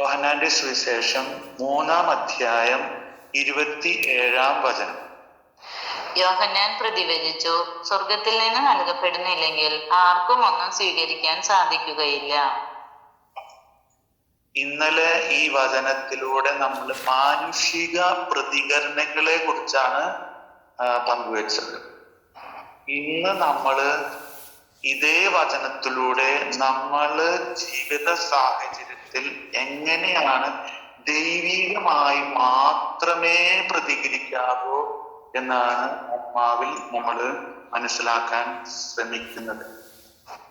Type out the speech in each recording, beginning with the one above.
യോഹന്നാന്റെ സുവിശേഷം മൂന്നാം അധ്യായം ഇരുപത്തി ഏഴാം വചനം. യോഹന്നാൻ പ്രതിവചിച്ചു സ്വർഗത്തിൽ നിന്ന് നൽകപ്പെടുന്നില്ലെങ്കിൽ ആർക്കും ഒന്നും സ്വീകരിക്കാൻ സാധിക്കുകയില്ല. ഇന്നലെ ഈ വചനത്തിലൂടെ നമ്മൾ മാനുഷിക പ്രതികരണങ്ങളെ കുറിച്ചാണ് പങ്കുവച്ചത്. ഇന്ന് നമ്മൾ ഇതേ വചനത്തിലൂടെ നമ്മൾ ജീവിത സാഹചര്യത്തിൽ എങ്ങനെയാണ് ദൈവികമായി മാത്രമേ പ്രതികരിക്കാവൂ എന്നാണ് ആത്മാവിൽ നമ്മൾ മനസ്സിലാക്കാൻ ശ്രമിക്കുന്നത്.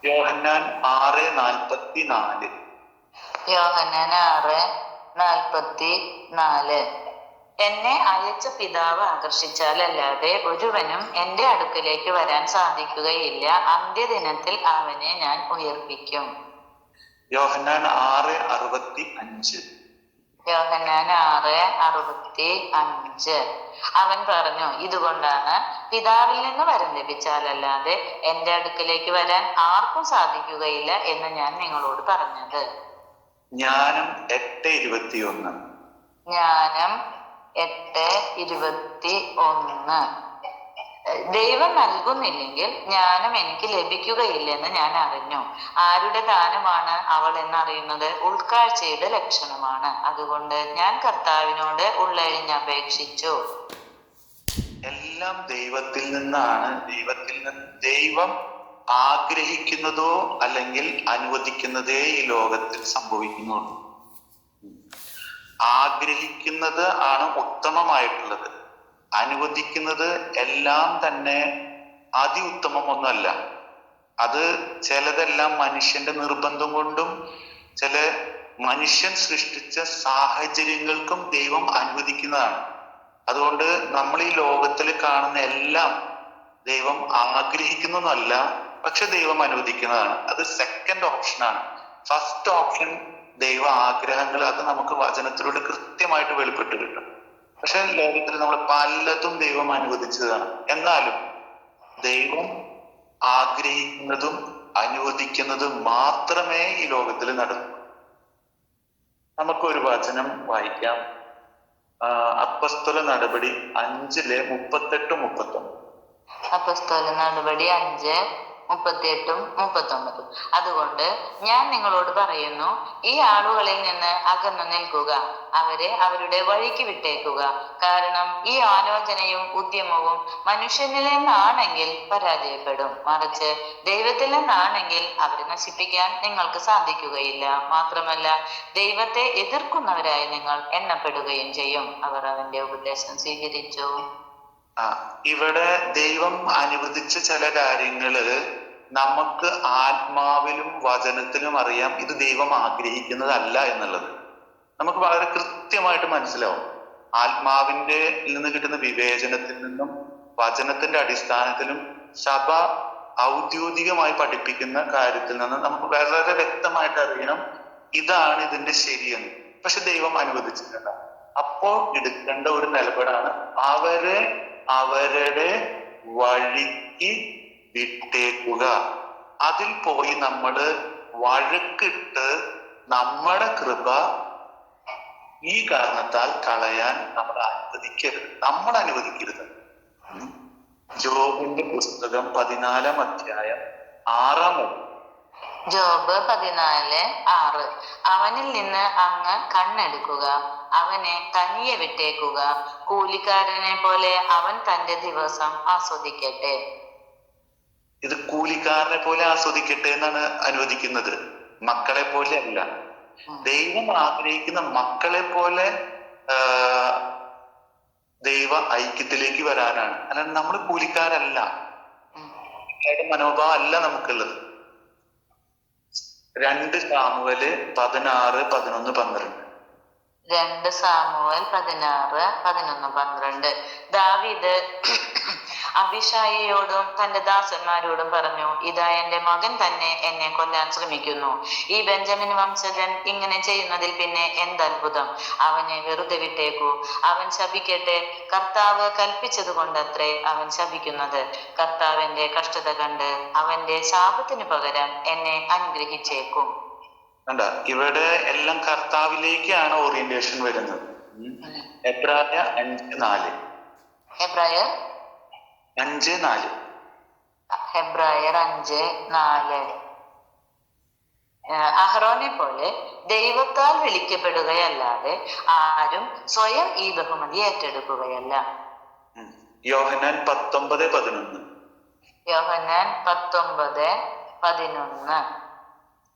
യോഹന്നാൻ ആറ് നാൽപ്പത്തി നാല് യോഹന്നാൻ ആറ് നാൽപ്പത്തി നാല് എന്നെ അയച്ച പിതാവ് ആകർഷിച്ചാലല്ലാതെ ഒരുവനും എന്റെ അടുക്കലേക്ക് വരാൻ സാധിക്കുകയില്ല. അന്ത്യദിനത്തിൽ അവനെ ഞാൻ ഉയർപ്പിക്കും. യോഹന്നാൻ ആറ് അറുപത്തി അഞ്ച്. യോഹന്നാൻ ആറ് അറുപത്തി അഞ്ച്. അവൻ പറഞ്ഞു ഇതുകൊണ്ടാണ് പിതാവിൽ നിന്ന് വരം ലഭിച്ചാലല്ലാതെ എന്റെ അടുക്കലേക്ക് വരാൻ ആർക്കും സാധിക്കുകയില്ല എന്ന് ഞാൻ നിങ്ങളോട് പറഞ്ഞത്. ജ്ഞാനം എട്ട് ഇരുപത്തിയൊന്ന് ജ്ഞാനം എട്ട് ഇരുപത്തി ഒന്ന്. ദൈവം നൽകുന്നില്ലെങ്കിൽ ജ്ഞാനം എനിക്ക് ലഭിക്കുകയില്ലെന്ന് ഞാൻ അറിഞ്ഞു. ആരുടെ ദാനമാണ് അവൾ എന്നറിയുന്നത്? ഉൾക്കാഴ്ചയുടെ ലക്ഷണമാണ്. അതുകൊണ്ട് ഞാൻ കർത്താവിനോട് ഉള്ളഴിഞ്ഞപേക്ഷിച്ചു എല്ലാം ദൈവത്തിൽ നിന്നാണ്. ദൈവത്തിൽ നിന്ന് ദൈവം ആഗ്രഹിക്കുന്നതോ അല്ലെങ്കിൽ അനുവദിക്കുന്നതേ ഈ ലോകത്തിൽ സംഭവിക്കുന്നുള്ളൂ. ആഗ്രഹിക്കുന്നത് ആണ് ഉത്തമമായിട്ടുള്ളത്. അനുവദിക്കുന്നത് എല്ലാം തന്നെ അതി ഉത്തമമൊന്നുമല്ല അത് ചിലതെല്ലാം മനുഷ്യന്റെ നിർബന്ധം കൊണ്ടും ചില മനുഷ്യൻ സൃഷ്ടിച്ച സാഹചര്യങ്ങൾക്കും ദൈവം അനുവദിക്കുന്നതാണ്. അതുകൊണ്ട് നമ്മൾ ഈ ലോകത്തിൽ കാണുന്ന എല്ലാം ദൈവം ആഗ്രഹിക്കുന്നതല്ല പക്ഷെ ദൈവം അനുവദിക്കുന്നതാണ്. അത് സെക്കൻഡ് ഓപ്ഷനാണ് ഫസ്റ്റ് ഓപ്ഷൻ ദൈവ ആഗ്രഹങ്ങൾ അത് നമുക്ക് വചനത്തിലൂടെ കൃത്യമായിട്ട് വെളിപ്പെട്ട് കിട്ടും. പക്ഷെ ലോകത്തിൽ നമ്മൾ പലതും ദൈവം അനുവദിച്ചതാണ്. എന്നാലും ദൈവം ആഗ്രഹിക്കുന്നതും അനുവദിക്കുന്നതും മാത്രമേ ഈ ലോകത്തിൽ നടക്കൂ. നമുക്കൊരു വചനം വായിക്കാം. അപ്പസ്തല നടപടി അഞ്ചിലെ മുപ്പത്തെട്ട് മുപ്പത്തൊന്ന്. അപ്പസ്തല നടപടി അഞ്ച് മുപ്പത്തിയെട്ടും മുപ്പത്തൊമ്പതും. അതുകൊണ്ട് ഞാൻ നിങ്ങളോട് പറയുന്നു ഈ ആളുകളിൽ നിന്ന് അകന്നു നിൽക്കുക അവരെ അവരുടെ വഴിക്ക് വിട്ടേക്കുക. കാരണം ഈ ആലോചനയും ഉദ്യമവും മനുഷ്യനിൽ നിന്നാണെങ്കിൽ പരാജയപ്പെടും. മറിച്ച് ദൈവത്തിൽ നിന്നാണെങ്കിൽ അവരെ നശിപ്പിക്കാൻ നിങ്ങൾക്ക് സാധിക്കുകയില്ല. മാത്രമല്ല ദൈവത്തെ എതിർക്കുന്നവരായി നിങ്ങൾ എണ്ണപ്പെടുകയും ചെയ്യും. അവർ അവന്റെ ഉപദേശം സ്വീകരിച്ചു. ഇവിടെ ദൈവം അനുവദിച്ച ചില കാര്യങ്ങൾ നമുക്ക് ആത്മാവിലും വചനത്തിലും അറിയാം ഇത് ദൈവം ആഗ്രഹിക്കുന്നതല്ല എന്നുള്ളത്. നമുക്ക് വളരെ കൃത്യമായിട്ട് മനസ്സിലാവും. ആത്മാവിന്റെ നിന്ന് കിട്ടുന്ന വിവേചനത്തിൽ നിന്നും വചനത്തിന്റെ അടിസ്ഥാനത്തിലും സഭ ഔദ്യോഗികമായി പഠിപ്പിക്കുന്ന കാര്യത്തിൽ നിന്ന് നമുക്ക് വളരെ വ്യക്തമായിട്ട് അറിയണം ഇതാണ് ഇതിന്റെ ശരിയെന്ന്. പക്ഷെ ദൈവം അനുവദിച്ചിട്ടില്ല. അപ്പോൾ എടുക്കേണ്ട ഒരു നിലപാടാണ് അവരെ അവരുടെ വഴിക്ക് വിട്ടേക്കുക. അതിൽ പോയി നമ്മൾ വഴക്കിട്ട് നമ്മുടെ കൃപ ഈ കാരണത്താൽ കളയാൻ നമ്മൾ അനുവദിക്കരുത്. നമ്മൾ അനുവദിക്കരുത്. ജോബിന്റെ പുസ്തകം പതിനാലാം അധ്യായം ആറാം. ജോബ് പതിനാല് ആറ്. അവനിൽ നിന്ന് അങ്ങ് കണ്ണെടുക്കുക. അവനെ തനിയെ വിട്ടേക്കുക. കൂലിക്കാരനെ പോലെ അവൻ തന്റെ ദിവസം ആസ്വദിക്കട്ടെ. ഇത് കൂലിക്കാരനെ പോലെ ആസ്വദിക്കട്ടെ എന്നാണ് അനുവദിക്കുന്നത്. മക്കളെ പോലെ അല്ല. ദൈവം ആഗ്രഹിക്കുന്ന മക്കളെ പോലെ ദൈവ ഐക്യത്തിലേക്ക് വരാനാണ്. അല്ലാണ്ട് നമ്മൾ കൂലിക്കാരല്ല. മനോഭാവം അല്ല നമുക്കുള്ളത്. രണ്ട് സാമുവൽ പതിനാറ് പതിനൊന്ന് പന്ത്രണ്ട്. രണ്ട് സാമുവൽ പതിനാറ് പതിനൊന്ന് പന്ത്രണ്ട്. ദാവീദ് അഭിഷായിയോടും തന്റെ ദാസന്മാരോടും പറഞ്ഞു ഇതാ എന്റെ മകൻ തന്നെ എന്നെ കൊല്ലാൻ ശ്രമിക്കുന്നു. ഈ ബെഞ്ചമിൻ വംശജൻ ഇങ്ങനെ ചെയ്യുന്നതിൽ പിന്നെ എന്തത്ഭുതം? അവനെ വെറുതെ വിട്ടേക്കൂ. അവൻ ശപിക്കട്ടെ. കർത്താവ് കൽപ്പിച്ചത് കൊണ്ടത്രേ അവൻ ശപിക്കുന്നത്. കർത്താവിന്റെ കഷ്ടത കണ്ട് അവന്റെ ശാപത്തിന് പകരം എന്നെ അനുഗ്രഹിച്ചേക്കും. കണ്ട? ഇവിടെ എല്ലാം കർത്താവിലേക്കാണ് ഓറിയന്റേഷൻ വരുന്നത്. എബ്രായ അഞ്ച് നാല്. ഹെബ്രായർ അഞ്ച് നാല്. ഹെബ്രായർ അഞ്ച് നാല്. അഹ്റോനെ പോലെ ദൈവത്താൽ വിളിക്കപ്പെടുകയല്ലാതെ ആരും സ്വയം ഈ ബഹുമതി ഏറ്റെടുക്കുകയല്ല. യോഹനാൻ പത്തൊമ്പത് പതിനൊന്ന്. യോഹനാൻ പത്തൊമ്പത് പതിനൊന്ന്.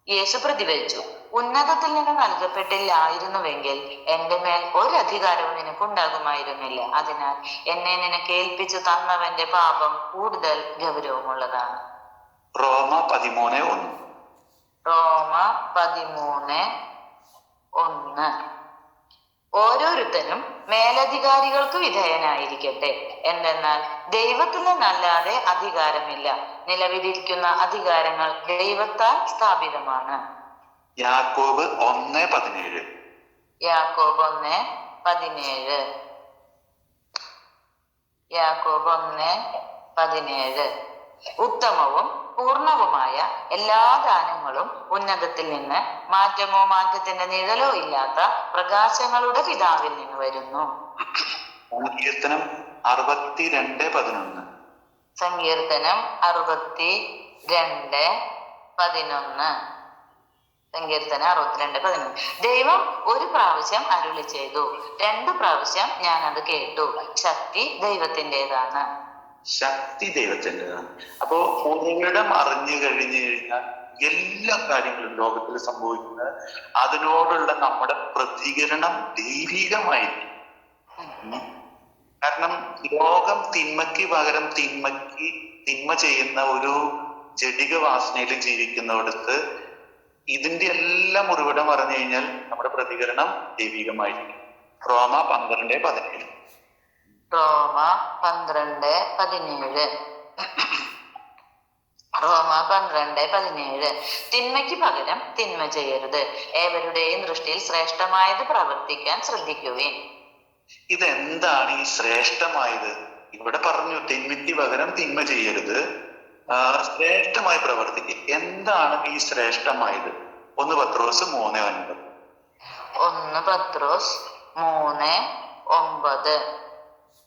യേശു പ്രതികരിച്ചു ഉന്നതത്തിൽ നിന്ന് നൽകപ്പെട്ടില്ലായിരുന്നുവെങ്കിൽ എന്റെ മേൽ ഒരധികാരവും നിനക്കുണ്ടാകുമായിരുന്നില്ല. അതിനാൽ എന്നെ നിനക്ക് ഏൽപ്പിച്ചു തന്നവന്റെ പാപം കൂടുതൽ ഗൗരവമുള്ളതാണ്. റോമ പതിമൂന്ന് ഒന്ന്. റോമ പതിമൂന്ന് ഒന്ന്. ഓരോരുത്തരും മേലധികാരികൾക്ക് വിധേയനായിരിക്കട്ടെ. എന്തെന്നാൽ ദൈവത്തിന് നല്ലാതെ അധികാരമില്ല. നിലവിലിരിക്കുന്ന അധികാരങ്ങൾ ദൈവത്താൽ സ്ഥാപിതമാണ്. യാക്കോബ് ഒന്ന് പതിനേഴ്. യാക്കോബ് ഒന്ന് പതിനേഴ്. യാക്കോബ് ഒന്ന് പതിനേഴ്. ഉത്തമവും പൂർണവുമായ എല്ലാ ദാനങ്ങളും ഉന്നതത്തിൽ നിന്ന് മാറ്റമോ മാറ്റത്തിന്റെ നിഴലോ ഇല്ലാത്ത പ്രകാശങ്ങളുടെ പിതാവിൽ നിന്ന് വരുന്നു. സങ്കീർത്തനം അറുപത്തിരണ്ട് പതിനൊന്ന്. സങ്കീർത്തനം അറുപത്തി രണ്ട് പതിനൊന്ന്. സങ്കീർത്തന അറുപത്തിരണ്ട് പതിനൊന്ന്. ദൈവം ഒരു പ്രാവശ്യം അരുളി ചെയ്തു. രണ്ടു പ്രാവശ്യം ഞാൻ അത് കേട്ടു. ശക്തി ദൈവത്തിന്റെതാണ്. ശക്തി ദൈവത്തിന്റെതാണ് അപ്പോ ഉറവിടം അറിഞ്ഞു കഴിഞ്ഞു കഴിഞ്ഞാൽ എല്ലാ കാര്യങ്ങളും ലോകത്തിൽ സംഭവിക്കുന്നത് അതിനോടുള്ള നമ്മുടെ പ്രതികരണം ദൈവികമായിരിക്കും. കാരണം ലോകം തിന്മയ്ക്ക് പകരം തിന്മയ്ക്ക് തിന്മ ചെയ്യുന്ന ഒരു ജടിക വാസനയിൽ ജീവിക്കുന്നിടത്ത് ഇതിന്റെ എല്ലാം ഉറവിടം അറിഞ്ഞു കഴിഞ്ഞാൽ നമ്മുടെ പ്രതികരണം ദൈവികമായിരിക്കും. റോമ പന്ത്രണ്ട് പതിനേഴ്. റോമ പന്ത്രണ്ട് പതിനേഴ്. റോമ പന്ത്രണ്ട് പതിനേഴ്. തിന്മയ്ക്ക് പകരം തിന്മ ചെയ്യരുത്. ഏവരുടെയും ദൃഷ്ടിയിൽ ശ്രേഷ്ഠമായത് പ്രവർത്തിക്കാൻ ശ്രദ്ധിക്കുകയും ഇതെന്താണ് ഈ ശ്രേഷ്ഠമായത്? ഇവിടെ പറഞ്ഞു തിന്മയ്ക്ക് പകരം തിന്മ ചെയ്യരുത്. ശ്രേഷ്ഠമായി പ്രവർത്തിക്കുക എന്താണ് ഈ ശ്രേഷ്ഠമായത്? ഒന്ന് പത്രോസ് മൂന്ന് ഒൻപത്. ഒന്ന് പത്രോസ് മൂന്ന് ഒമ്പത്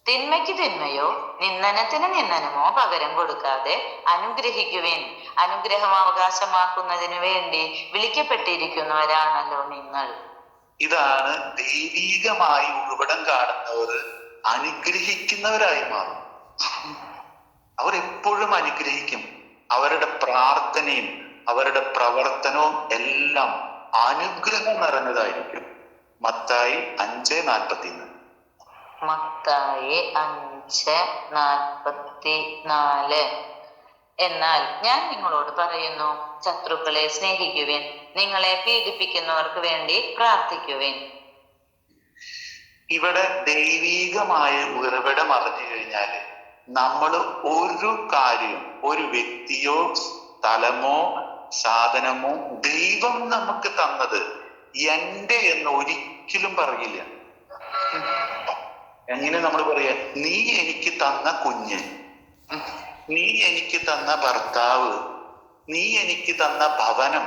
തിന്മയ്ക്ക് തിന്മയോ നിന്ദനത്തിന് നിന്ദനമോ പകരം കൊടുക്കാതെ അനുഗ്രഹിക്കുവിൻ. അനുഗ്രഹം അവകാശമാക്കുന്നതിന് വേണ്ടി വിളിക്കപ്പെട്ടിരിക്കുന്നവരാണല്ലോ നിങ്ങൾ. ഇതാണ് ദൈവീകമായി ഉറവിടം കാണുന്നവർ അനുഗ്രഹിക്കുന്നവരായി മാറും. അവർ എപ്പോഴും അനുഗ്രഹിക്കും. അവരുടെ പ്രാർത്ഥനയും അവരുടെ പ്രവർത്തനവും എല്ലാം അനുഗ്രഹം നിറഞ്ഞതായിരിക്കും. മത്തായി അഞ്ച് നാൽപ്പത്തിന്ന് മത്തായി അഞ്ച് നാൽപ്പത്തി നാല് എന്നാൽ ഞാൻ നിങ്ങളോട് പറയുന്നു ശത്രുക്കളെ സ്നേഹിക്കുവിൻ നിങ്ങളെ പീഡിപ്പിക്കുന്നവർക്ക് വേണ്ടി പ്രാർത്ഥിക്കുവിൻ. ഇവിടെ ദൈവീകമായ ഉറവിടം അറിഞ്ഞു കഴിഞ്ഞാൽ നമ്മൾ ഒരു കാര്യം ഒരു വ്യക്തിയോ സ്ഥലമോ സാധനമോ ദൈവം നമുക്ക് തന്നത് എന്റെ എന്ന് ഒരിക്കലും പറയില്ല. എങ്ങനെ നമ്മൾ പറയാ നീ എനിക്ക് തന്ന കുഞ്ഞ് നീ എനിക്ക് തന്ന ഭർത്താവ് നീ എനിക്ക് തന്ന ഭവനം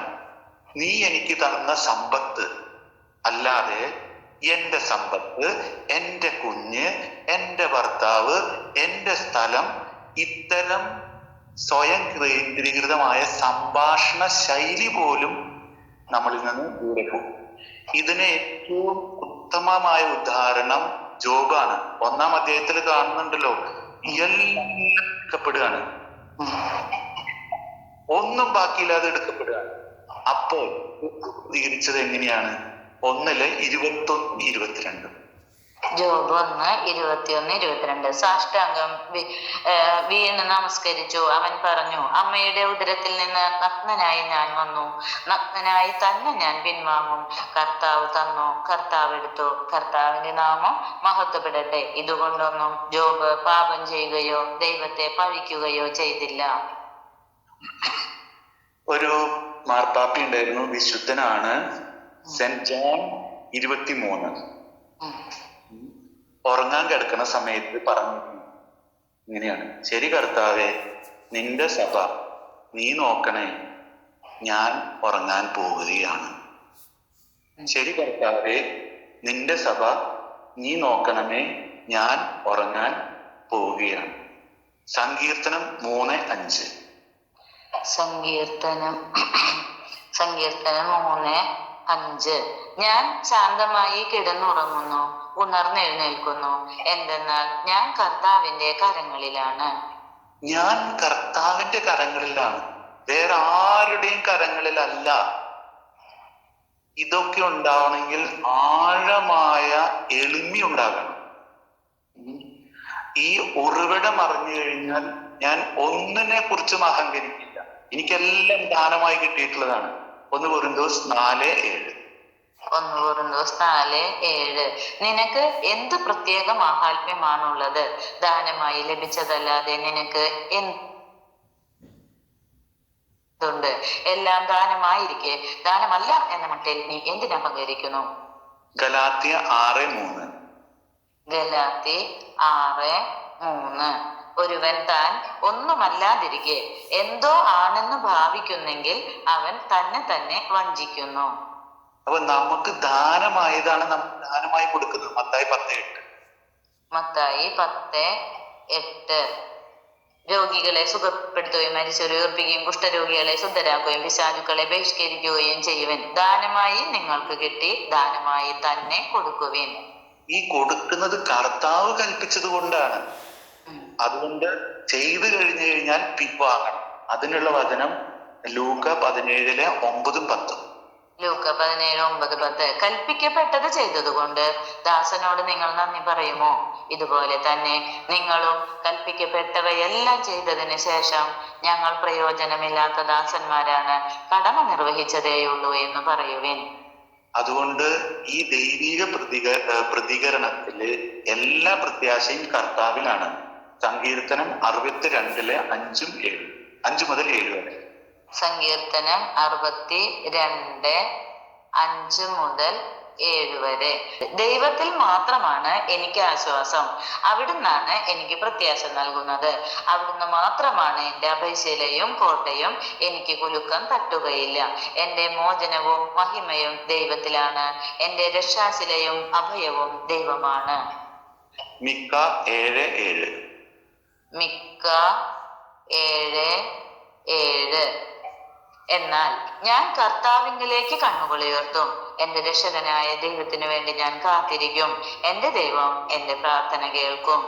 നീ എനിക്ക് തന്ന സമ്പത്ത് അല്ലാതെ എന്റെ സമ്പത്ത് എന്റെ കുഞ്ഞ് എന്റെ ഭർത്താവ് എന്റെ സ്ഥലം ഇത്തരം സ്വയം കേന്ദ്രീകൃതമായ സംഭാഷണ ശൈലി പോലും നമ്മളിൽ നിന്ന് ദൂരെ പോകും ഇതിന് ഏറ്റവും ഉത്തമമായ ഉദാഹരണം ജോബാണ് ഒന്നാം അധ്യായത്തിൽ കാണുന്നുണ്ടല്ലോ എല്ലാം എടുക്കപ്പെടുകയാണ് ഒന്നും ബാക്കിയില്ലാതെ എടുക്കപ്പെടുകയാണ് അപ്പോൾ പ്രതികരിച്ചത് എങ്ങനെയാണ് ഒന്നിൽ ഇരുപത്തൊന്ന് ഇരുപത്തിരണ്ട് ജോബ് ഒന്ന് ഇരുപത്തിയൊന്ന് ഇരുപത്തിരണ്ട്. സാഷ്ടാംഗം വീണ് നമസ്കരിച്ചു. അവൻ പറഞ്ഞു അമ്മയുടെ ഉദരത്തിൽ നിന്ന് നഗ്നനായി ഞാൻ വന്നു. നഗ്നനായി തന്നെ ഞാൻ പിൻവാങ്ങും. കർത്താവ് തന്നു. കർത്താവ് എടുത്തു. കർത്താവിന്റെ നാമം മഹത്വപ്പെടട്ടെ. ഇതുകൊണ്ടൊന്നും ജോബ് പാപം ചെയ്യുകയോ ദൈവത്തെ പഴിക്കുകയോ ചെയ്തില്ല. ഒരു മാർപ്പാപ്പി ഉണ്ടായിരുന്നു. വിശുദ്ധനാണ്. സെന്റ് ജോൺ ഇരുപത്തിമൂന്ന്. ഉറങ്ങാൻ കിടക്കുന്ന സമയത്ത് പറഞ്ഞു ഇങ്ങനെയാണ്. ശരി കർത്താവെ നിന്റെ സഭ നീ നോക്കണേ ഞാൻ ഉറങ്ങാൻ പോവുകയാണ്. ശരി കർത്താവേ നിന്റെ സഭ നീ നോക്കണമേ ഞാൻ ഉറങ്ങാൻ പോവുകയാണ്. സങ്കീർത്തനം മൂന്ന് അഞ്ച്. സങ്കീർത്തനം സങ്കീർത്തനം മൂന്ന് അഞ്ച്. ഞാൻ ശാന്തമായി കിടന്നുറങ്ങുന്നു ഉണർന്നെഴുന്നേൽക്കുന്നു. എന്തെന്നാൽ ഞാൻ കർത്താവിന്റെ കരങ്ങളിലാണ്. ഞാൻ കർത്താവിന്റെ കരങ്ങളിലാണ്. വേറെ ആരുടെയും കരങ്ങളിലല്ല. ഇതൊക്കെ ഉണ്ടാവണമെങ്കിൽ ആഴമായ എളിമി ഉണ്ടാകണം. ഈ ഉറവിടം അറിഞ്ഞു കഴിഞ്ഞാൽ ഞാൻ ഒന്നിനെ കുറിച്ചും അഹങ്കരിക്കില്ല. എനിക്കെല്ലാം ദാനമായി കിട്ടിയിട്ടുള്ളതാണ്. ഒന്ന് പൊരുന്തോസ് നാല് ഏഴ്. ഒന്ന് കൊറിന്തോസ് നാല് ഏഴ്. നിനക്ക് എന്ത് പ്രത്യേക മാഹാത്മ്യമാണുള്ളത് ദാനമായി ലഭിച്ചതല്ലാതെ നിനക്ക് എന്തുണ്ട് എല്ലാം ദാനമായിരിക്കെ. ദാനമല്ല എന്ന മട്ടിൽ നീ എന്തിനഹങ്കരിക്കുന്നു ഗലാത്തിയ ആറ് മൂന്ന്. ഗലാത്തി ആറ് മൂന്ന്. ഒരുവൻ താൻ ഒന്നുമല്ലാതിരിക്കെ. എന്തോ ആണെന്ന് ഭാവിക്കുന്നെങ്കിൽ അവൻ തന്നെ തന്നെ വഞ്ചിക്കുന്നു. അപ്പൊ നമുക്ക് ദാനമായതാണ് നമ്മൾ ദാനമായി കൊടുക്കുന്നത്. മത്തായി പത്ത് എട്ട്. മത്തായി പത്ത് എട്ട്. രോഗികളെ സുഖപ്പെടുത്തുകയും മരിച്ചവരെ ഉയർപ്പിക്കുകയും കുഷ്ഠരോഗികളെ ശുദ്ധരാക്കുകയും പിശാചുക്കളെ ബഹിഷ്കരിക്കുകയും ചെയ്യുവൻ. ദാനമായി നിങ്ങൾക്ക് കിട്ടി ദാനമായി തന്നെ കൊടുക്കുവേൻ. ഈ കൊടുക്കുന്നത് കർത്താവ് കൽപ്പിച്ചത് കൊണ്ടാണ്. അതുകൊണ്ട് ചെയ്തു കഴിഞ്ഞു കഴിഞ്ഞാൽ പിൻവാങ്ങണം. അതിനുള്ള വചനം ലൂക്ക പതിനേഴിലെ ഒമ്പതും പത്തും. ലൂക്ക പതിനേഴ് ഒമ്പത് പത്ത്. കൽപ്പിക്കപ്പെട്ടത് ചെയ്തതുകൊണ്ട് ദാസനോട് നിങ്ങൾ നന്ദി പറയുമോ? ഇതുപോലെ തന്നെ നിങ്ങളും കൽപ്പിക്കപ്പെട്ടവയെല്ലാം ചെയ്തതിന് ശേഷം ഞങ്ങൾ പ്രയോജനമില്ലാത്ത ദാസന്മാരാണ് കടമ നിർവഹിച്ചതേയുള്ളൂ എന്ന് പറയുവിൻ. അതുകൊണ്ട് ഈ ദൈവിക പ്രതിക പ്രതികരണത്തിൽ എല്ലാ പ്രത്യാശയും കർത്താവിലാണ് സങ്കീർത്തനം അറുപത്തിരണ്ടിലെ അഞ്ചും ഏഴും അഞ്ചു മുതൽ ഏഴ് വരെ. സങ്കീർത്തനം അറുപത്തി രണ്ട് അഞ്ച് മുതൽ ഏഴ് വരെ. ദൈവത്തിൽ മാത്രമാണ് എനിക്ക് ആശ്വാസം. അവിടുന്നാണ് എനിക്ക് പ്രത്യാശ നൽകുന്നത്. അവിടുന്ന് മാത്രമാണ് എന്റെ അഭയശിലയും കോട്ടയും എനിക്ക് കുലുക്കം തട്ടുകയില്ല. എന്റെ മോചനവും മഹിമയും ദൈവത്തിലാണ്. എന്റെ രക്ഷാശിലയും അഭയവും ദൈവമാണ്. മിക്ക ഏഴ് ഏഴ്. മിക്ക ഏഴ് ഏഴ്. എന്നാൽ ഞാൻ കർത്താവിങ്കിലേക്ക് കണ്ണുകൾ ഉയർത്തും എന്റെ രക്ഷകനായ ദൈവത്തിനു വേണ്ടി ഞാൻ കാത്തിരിക്കും. എന്റെ ദൈവം എന്റെ പ്രാർത്ഥന കേൾക്കും.